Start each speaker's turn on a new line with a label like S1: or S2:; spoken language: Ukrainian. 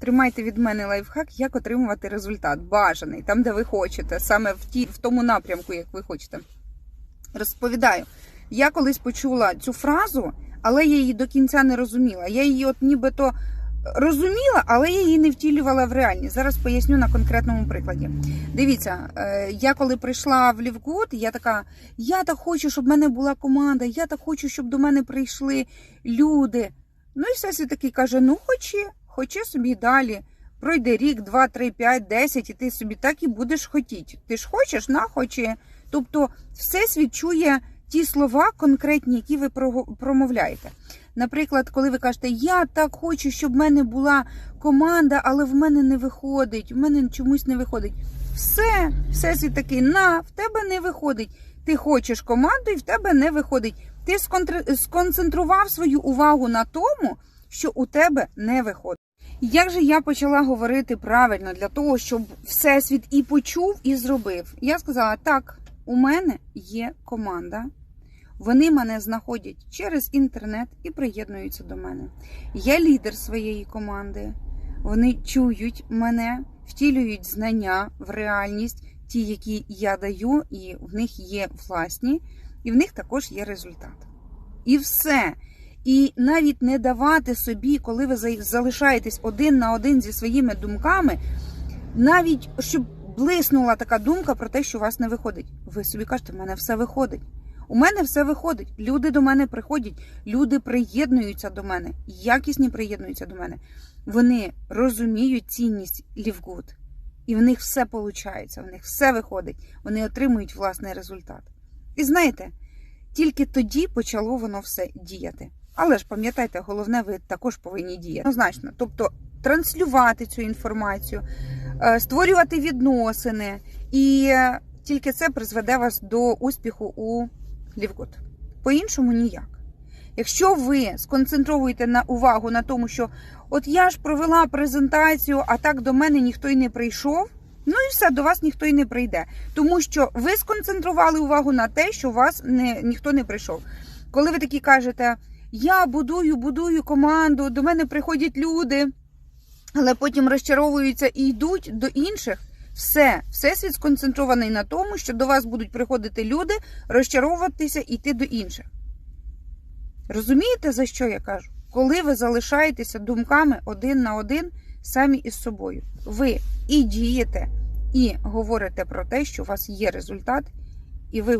S1: Тримайте від мене лайфхак, як отримувати результат бажаний, там, де ви хочете, саме в ті, в тому напрямку, як ви хочете. Розповідаю, я колись почула цю фразу, але я її до кінця не розуміла. Я її, от нібито розуміла, але я її не втілювала в реальність. Зараз поясню на конкретному прикладі. Дивіться, е, я коли прийшла в Лівгуд, я така, я так хочу, щоб в мене була команда, я так хочу, щоб до мене прийшли люди. Ну і всесвіт такий каже: ну хочи, хочи собі далі. Пройде рік, два, три, п'ять, десять, і ти собі так і будеш хотіти. Ти ж хочеш, на хоче. Тобто, всесвіт чує ті слова конкретні, які ви промовляєте. Наприклад, коли ви кажете, я так хочу, щоб в мене була команда, але в мене не виходить, в мене чомусь не виходить. Все, всесвіт такий, на, в тебе не виходить. Ти хочеш команду, і в тебе не виходить. Ти сконцентрував свою увагу на тому, що у тебе не виходить. Як же я почала говорити правильно для того, щоб всесвіт і почув, і зробив? Я сказала: так, у мене є команда. Вони мене знаходять через інтернет і приєднуються до мене. Я лідер своєї команди. Вони чують мене, втілюють знання в реальність, ті, які я даю, і в них є власні, і в них також є результат. І все. І навіть не давати собі, коли ви за- залишаєтесь один на один зі своїми думками, навіть щоб блиснула така думка про те, що у вас не виходить. Ви собі кажете, в мене все виходить. У мене все виходить. Люди до мене приходять, люди приєднуються до мене, якісні приєднуються до мене. Вони розуміють цінність Лівгуд. І в них все виходить, в них все виходить. Вони отримують власний результат. І знаєте, тільки тоді почало воно все діяти. Але ж пам'ятайте, головне, ви також повинні діяти. Однозначно. Тобто транслювати цю інформацію, е, створювати відносини, і е, тільки це призведе вас до успіху у Лівгуд. По-іншому ніяк. Якщо ви сконцентруєте на увагу на тому, що от я ж провела презентацію, а так до мене ніхто й не прийшов. Ну і все, до вас ніхто й не прийде. Тому що ви сконцентрували увагу на те, що вас не, ніхто не прийшов. Коли ви такі кажете, я будую, будую команду, до мене приходять люди, але потім розчаровуються і йдуть до інших. Все, всесвіт сконцентрований на тому, що до вас будуть приходити люди, розчаровуватися і йти до інших. Розумієте, за що я кажу? Коли ви залишаєтеся думками один на один самі із собою, ви і дієте, і говорите про те, що у вас є результат, і ви